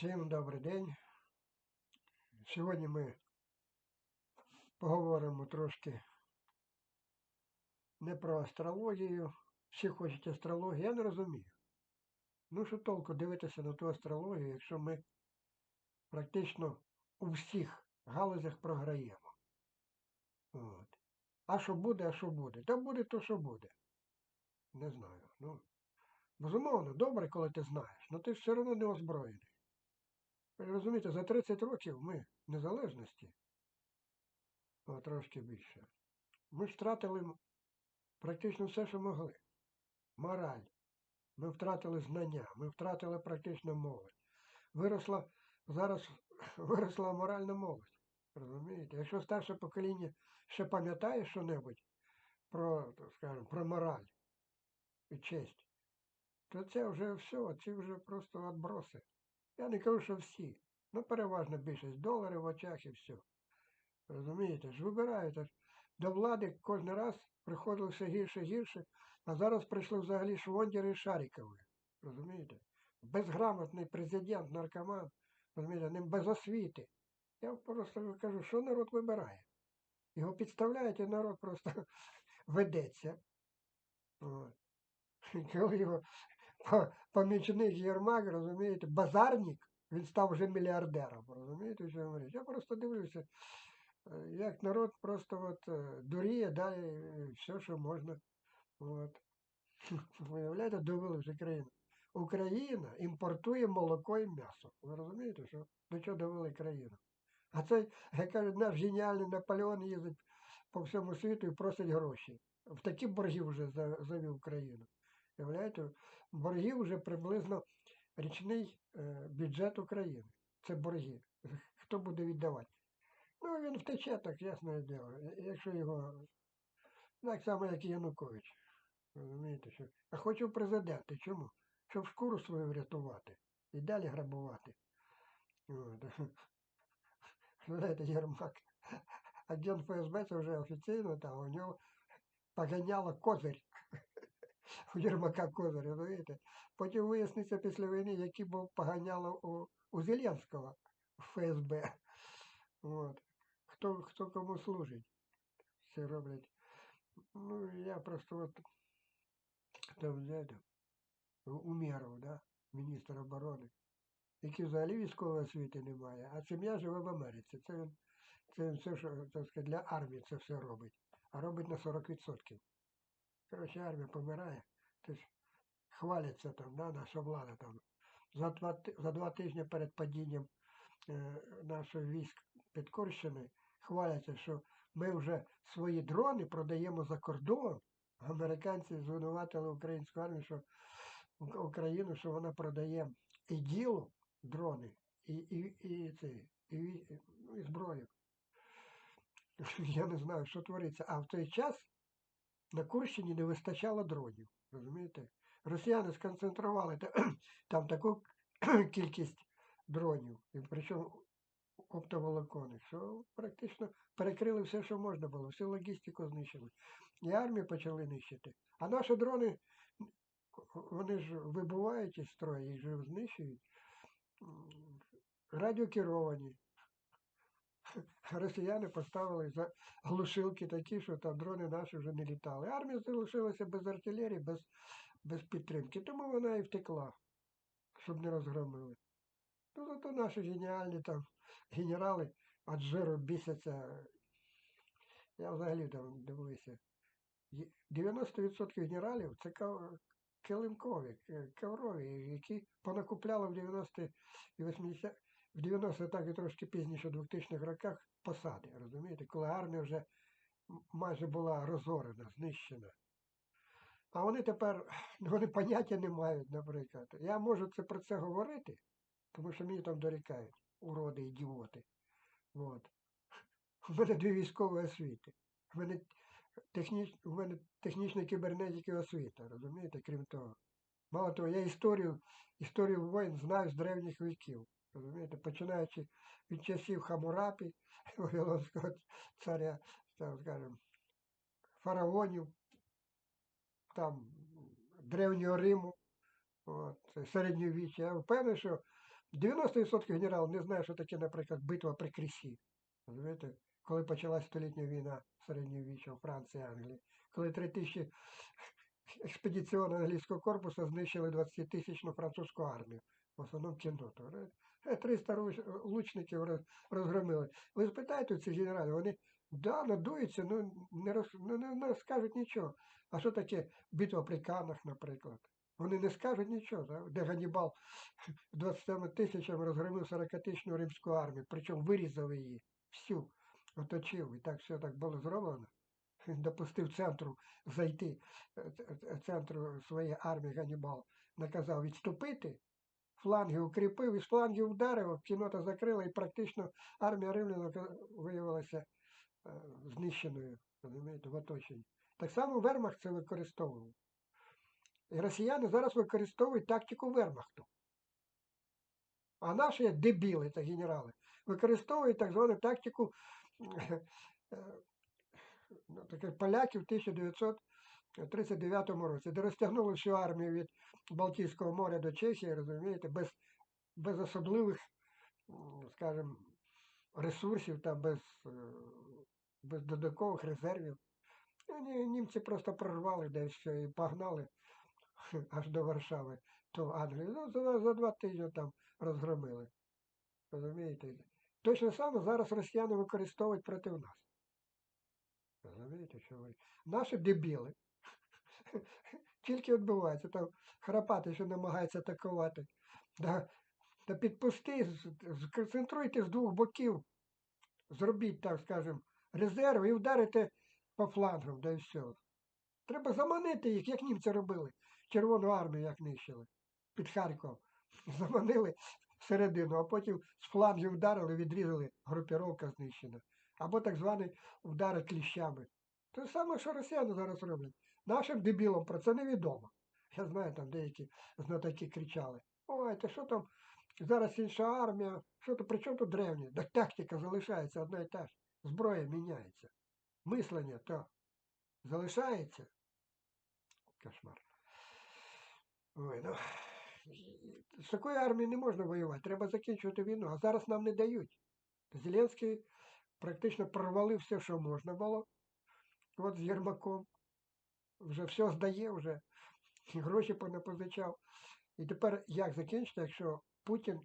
Всім добрий день. Сьогодні ми поговоримо трошки не про астрологію. Всі хочуть астрологію, я не розумію. Ну, що толку дивитися на ту астрологію, якщо ми практично у всіх галузях програємо. От. А що буде, а що буде? Та буде то, що буде. Не знаю. Ну, безумовно, добре, коли ти знаєш, але ти все одно не озброєний. Розумієте, за 30 років ми незалежності, а трошки більше, ми втратили практично все, що могли. Мораль. Ми втратили знання, ми втратили практично молодь. Виросла, зараз виросла моральна молодь. Розумієте? Якщо старше покоління ще пам'ятає що-небудь про, так скажемо, про мораль і честь, то це вже все, ці вже просто відброси. Я не кажу, що всі. Ну, переважна більшість доларів в очах і все. Розумієте, ж вибирають. До влади кожен раз приходило все гірше, гірше, а зараз прийшли взагалі швондери і шарикові. Розумієте? Безграмотний президент, наркоман, розумієте, ним без освіти. Я просто кажу, що народ вибирає. Його підставляють, і народ просто ведеться. Коли його помічник Єрмак, розумієте, базарник, він став вже мільярдером, розумієте, що я говорю? Я просто дивлюся, е, як народ просто от е, дуріє, е, все, що можна. От. Виявляєте, довели вже країну. Україна імпортує молоко і м'ясо. Ви розумієте, що до чого довели країну? А цей, як кажуть, наш геніальний Наполеон їздить по всьому світу і просить гроші. В такі борги вже за- завів країну. Уявляєте, борги вже приблизно річний е, бюджет України. Це борги. Хто буде віддавати? Ну, він втече, так ясне діло. Якщо його. Так само, як і Янукович. Розумієте, що. А хочу президенти. Чому? Щоб шкуру свою врятувати і далі грабувати. Знаєте, Єрмак. Агент ФСБ це вже офіційно, там у нього поганяло козир. У Єрмака козир, розумієте? Потім виясниться після війни, який був поганяло у, у Зеленського в ФСБ. От. Хто, хто кому служить. Все роблять. Ну, я просто от там, знаєте, Умєров, да? міністр оборони, який взагалі військової освіти немає, а сім'я живе в Америці. Це він, це все, що так сказати, для армії це все робить. А робить на 40%. Коротше, армія помирає. Ти хваляться там, да, наша влада там. За два, за два тижні перед падінням е, наших військ під Курщини хваляться, що ми вже свої дрони продаємо за кордон. Американці звинуватили українську армію, що Україну, що вона продає і діло дрони, і, і, і, це, і, ну, і зброю. Я не знаю, що твориться. А в той час на Курщині не вистачало дронів. Розумієте? Росіяни сконцентрували там таку кількість дронів, і причому оптоволоконних, що практично перекрили все, що можна було, всю логістику знищили. І армію почали нищити. А наші дрони, вони ж вибувають із строю, їх же знищують. Радіокеровані. Росіяни поставили за глушилки такі, що там дрони наші вже не літали. Армія залишилася без артилерії, без, без підтримки. Тому вона і втекла, щоб не розгромили. Ну, зато наші геніальні там генерали від жиру бісяться. Я взагалі там дивився. 90% генералів це килимкові, коврові, які понакупляли в 90 і 80 в 90-х так і трошки пізніше, в 2000-х роках посади, розумієте, коли армія вже майже була розорена, знищена. А вони тепер, ну, вони поняття не мають, наприклад. Я можу це про це говорити, тому що мені там дорікають, уроди, ідіоти. От. У мене дві військові освіти. У мене, техніч... у мене технічна кібернетика освіта, розумієте, крім того. Мало того, я історію, історію воїн знаю з древніх віків. Розумієте, починаючи від часів Хамурапі, Вавилонського царя, там, скажімо, фараонів, там древнього Риму, от, середньовіччя. Я впевнений, що 90% генералів не знає, що таке, наприклад, битва при Крісі. Розумієте? Коли почалась столітня війна середньовіччя у Франції, Англії, коли три тисячі експедиційного англійського корпусу знищили 20-тисячну французьку армію, в основному кінноту. Е, 300 лучників розгромили. Ви спитаєте цих генералів, вони да, надуються, ну не, роз, ну, не, розкажуть нічого. А що таке битва при Канах, наприклад? Вони не скажуть нічого, да? де Ганнібал 20 тисячами розгромив 40-тисячну римську армію, причому вирізав її всю, оточив. І так все так було зроблено. Допустив центру зайти, е, центру своєї армії Ганнібал, наказав відступити, фланги укріпив, із флангів вдарив, кінота закрила, і практично армія римлян виявилася е, знищеною, в оточенні. Так само Вермахт це використовував. І росіяни зараз використовують тактику Вермахту. А наші дебіли та генерали використовують так звану тактику е, ну, таких поляків в 1939 році, де розтягнули всю армію від Балтійського моря до Чехії, розумієте, без, без особливих, скажімо, ресурсів та без, е, без додаткових резервів. І ні- Німці просто прорвали десь все і погнали аж до Варшави, то Англію. Ну, за, за два тижні там розгромили. Розумієте? Точно саме зараз росіяни використовують проти нас. Розумієте, що ви? Наші дебіли. Тільки відбувається, там храпати, що намагається атакувати. Да, да підпусти, сконцентруйте з двох боків, зробіть, так скажемо, резерв і вдарите по флангам, да і все. Треба заманити їх, як німці робили. Червону армію як нищили. Під Харков. Заманили всередину, а потім з флангів вдарили, відрізали, групіровка знищена. Або так званий удари кліщами. Те саме, що росіяни зараз роблять. Нашим дебілам про це невідомо. Я знаю, там деякі знатоки кричали. Ой, та що там зараз інша армія, що то при чому тут древні? Так тактика залишається одна і та ж. Зброя міняється. Мислення то залишається. Кошмар. Ой, ну. З такої армії не можна воювати, треба закінчувати війну. А зараз нам не дають. Зеленський практично провалив все, що можна було. От з Єрмаком. Вже все здає, вже гроші понапозичав. І тепер як закінчити, якщо Путін,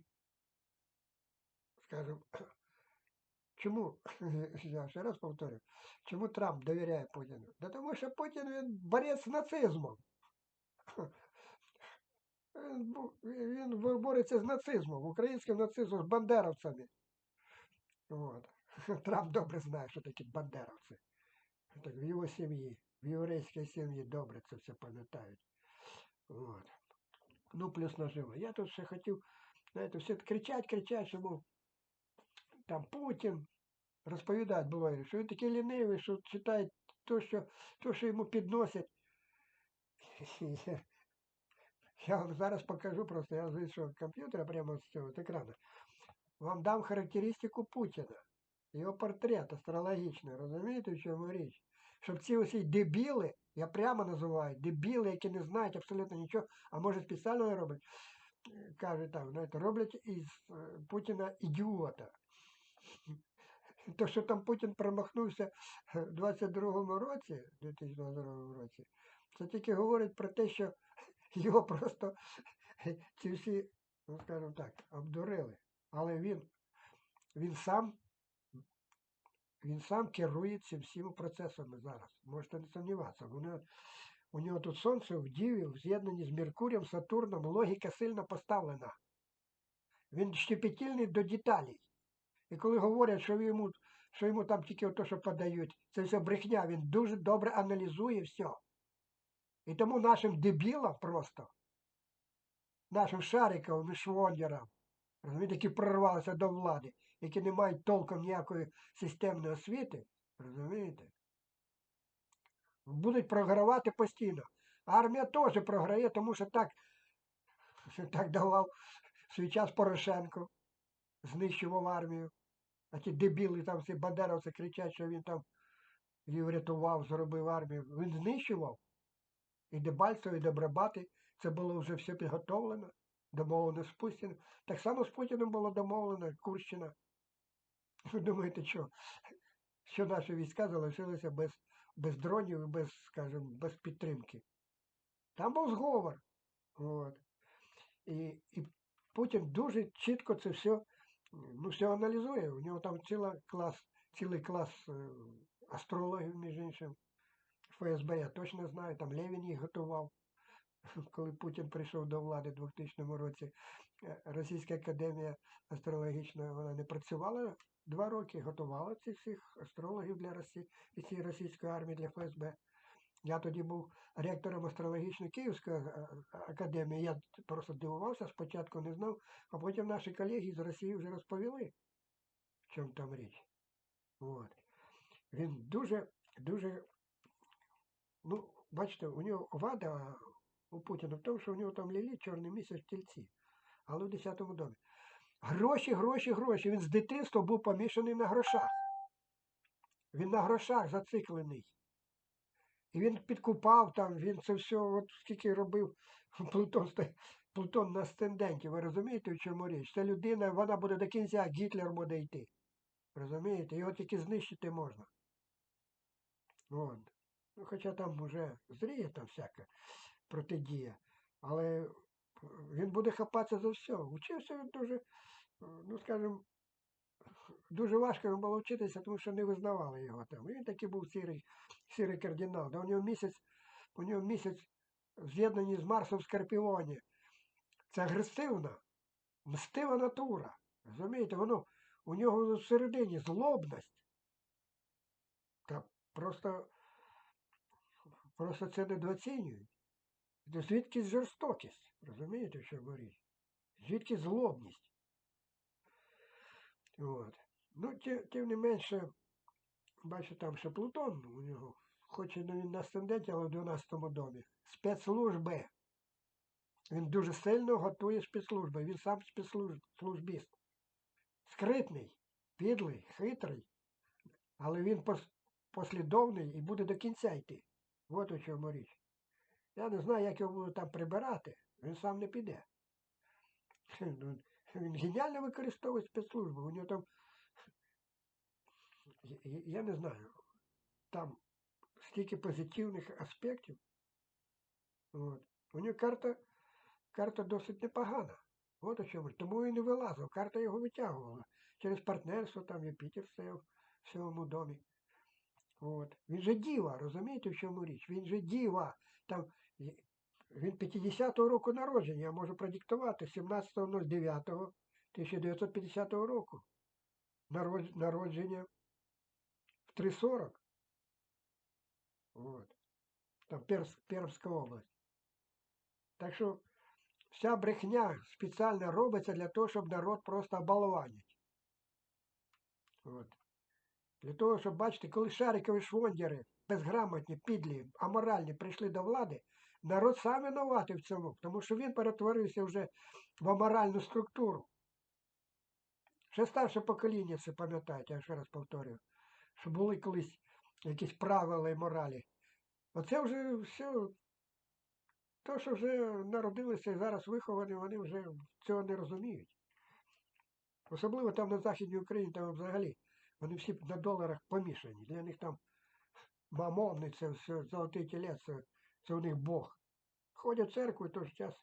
скажімо, чому, я ще раз повторю, чому Трамп довіряє Путіну? Да тому що Путін він борець з нацизмом. Він, бореться з нацизмом, українським нацизмом, з бандеровцями. От. Трамп добре знає, що такі бандеровці. Так, в його сім'ї, в єврейській сім'ї добре це все пам'ятають. От. Ну, плюс наживо. Я тут ще хотів, знаєте, всі кричать, кричать, що мов, там Путін розповідають буває, що він такий лінивий, що читає то, що, то, що йому підносять. Я, я вам зараз покажу просто, я з іншого комп'ютера прямо з цього з екрану. Вам дам характеристику Путіна. Його портрет астрологічний, розумієте, в чому річ? Щоб ці усі дебіли, я прямо називаю, дебіли, які не знають абсолютно нічого, а може спеціально роблять, е, кажуть там, знаєте, роблять із е, Путіна ідіота. То, що там Путін промахнувся в 22-му році, 2022 році, це тільки говорить про те, що його просто ці всі, ну скажімо так, обдурили. Але він, він сам він сам керує цим всіма процесами зараз. Можете не сумніватися. Нього, у нього тут сонце в Діві, в з'єднанні з Меркурієм, Сатурном, логіка сильно поставлена. Він щепетільний до деталей. І коли говорять, що йому, що йому там тільки то, що подають, це все брехня, він дуже добре аналізує все. І тому нашим дебілам просто, нашим шариковим і швондерам, розумієте, які прорвалися до влади, які не мають толком ніякої системної освіти, розумієте, будуть програвати постійно. Армія теж програє, тому що так, що так давав свій час Порошенко, знищував армію. А ті дебіли там всі бандеровці кричать, що він там її врятував, зробив армію. Він знищував. І Дебальцево, і Добробати, це було вже все підготовлено. Домовлено з Путіним. Так само з Путіним було домовлено Курщина. Ви думаєте, що, що наші війська залишилися без, без дронів і без, скажімо, без підтримки? Там був зговор. От. І, і Путін дуже чітко це все, ну, все аналізує. У нього там ціла клас, цілий клас е, астрологів, між іншим. ФСБ я точно знаю, там Левін їх готував, коли Путін прийшов до влади у 2000 році. Е, Російська академія астрологічна вона не працювала два роки, готувала цих всіх астрологів для Росії і цієї російської армії для ФСБ. Я тоді був ректором астрологічної Київської е, академії. Я просто дивувався, спочатку не знав, а потім наші колеги з Росії вже розповіли, в чому там річ. От. Він дуже, дуже, ну, бачите, у нього вада у Путіна в тому, що у нього там лілі чорний місяць в тільці, але в 10-му домі. Гроші, гроші, гроші. Він з дитинства був помішаний на грошах. Він на грошах зациклений. І він підкупав там, він це все, от скільки робив Плутон, Плутон на стенденті. Ви розумієте, в чому річ? Це людина, вона буде до кінця, Гітлер буде йти. Розумієте? Його тільки знищити можна. От. Ну, хоча там вже зріє там всяка протидія. Але він буде хапатися за все. Учився він дуже, е, ну скажімо, дуже важко йому було вчитися, тому що не визнавали його там. Він такий був сірий, сірий кардинал. Да у нього місяць, у нього місяць в з'єднанні з Марсом в Скорпіоні. Це агресивна, мстива натура. Розумієте, воно у нього всередині злобність. Та просто, просто це недооцінюють. Це звідки жорстокість? Розумієте, що говорить? Звідки злобність? От. Ну, тим не менше, бачу там, що Плутон у нього, хоч і він на асценденті, але в 12 домі. Спецслужби. Він дуже сильно готує спецслужби. Він сам спецслужбіст. Скритний, підлий, хитрий, але він послідовний і буде до кінця йти. От у чому річ. Я не знаю, як його будуть там прибирати, він сам не піде. Ну, Він геніально використовує спецслужби. У нього там, я- не знаю, там стільки позитивних аспектів. От. У нього карта, карта досить непогана. От у чому. Тому і вилазив. Карта його витягувала. Через партнерство там Юпітер стояв в сьомому домі. От. Він же діва, розумієте, в чому річ? Він же діва. Там, він 50-го року народження, я можу продиктувати 17.09.1950 року. Народження в 3.40. От. Там Перс, Пермська область. Так що вся брехня спеціально робиться для того, щоб народ просто оболванить. От. Для того, щоб бачите, коли шарикові швондери, безграмотні, підлі, аморальні прийшли до влади, народ сам винуватий в цьому, тому що він перетворився вже в аморальну структуру. Ще старше покоління це пам'ятають, я ще раз повторюю, що були колись якісь правила і моралі. Оце вже все, то, що вже народилися і зараз виховані, вони вже цього не розуміють. Особливо там на Західній Україні, там взагалі, вони всі на доларах помішані. Для них там мамонний, це все, золотий тілець, це, у них Бог. Ходять в церкву той же час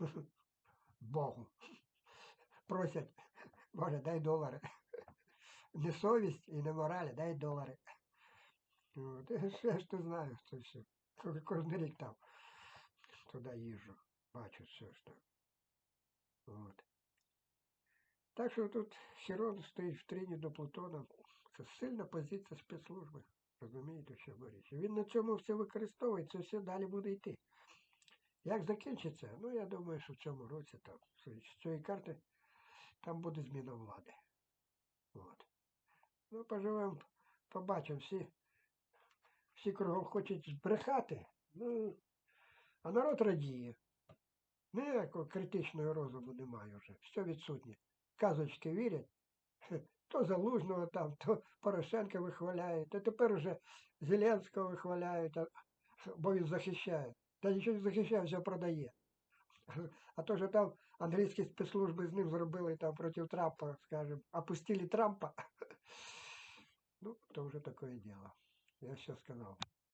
Богу. Просять, Боже, дай долари. Не совість і не мораль, дай долари. От. Все ж ти знаєш це все. Ко- Кожен рік там туди їжджу. Бачу все ж там. От. Так що тут Херон стоїть в трині до Плутона. Це сильна позиція спецслужби. Розумієте, що річ. Він на цьому все використовує, це все далі буде йти. Як закінчиться? Ну, я думаю, що в цьому році там, з цієї карти, там буде зміна влади. От. Ну, поживемо, побачимо. Всі, всі кругом хочуть збрехати, ну, а народ радіє. Ніякого критичного розуму немає вже. Все відсутнє. Казочки вірять. То Залужного там, то Порошенка вихваляють, то тепер вже Зеленського вихваляють, а- бо він захищає. Та нічого не захищає, все продає. А то, що там англійські спецслужби з ним зробили там проти Трампа, скажем, опустили Трампа. Ну, то вже таке діло. Я все сказав.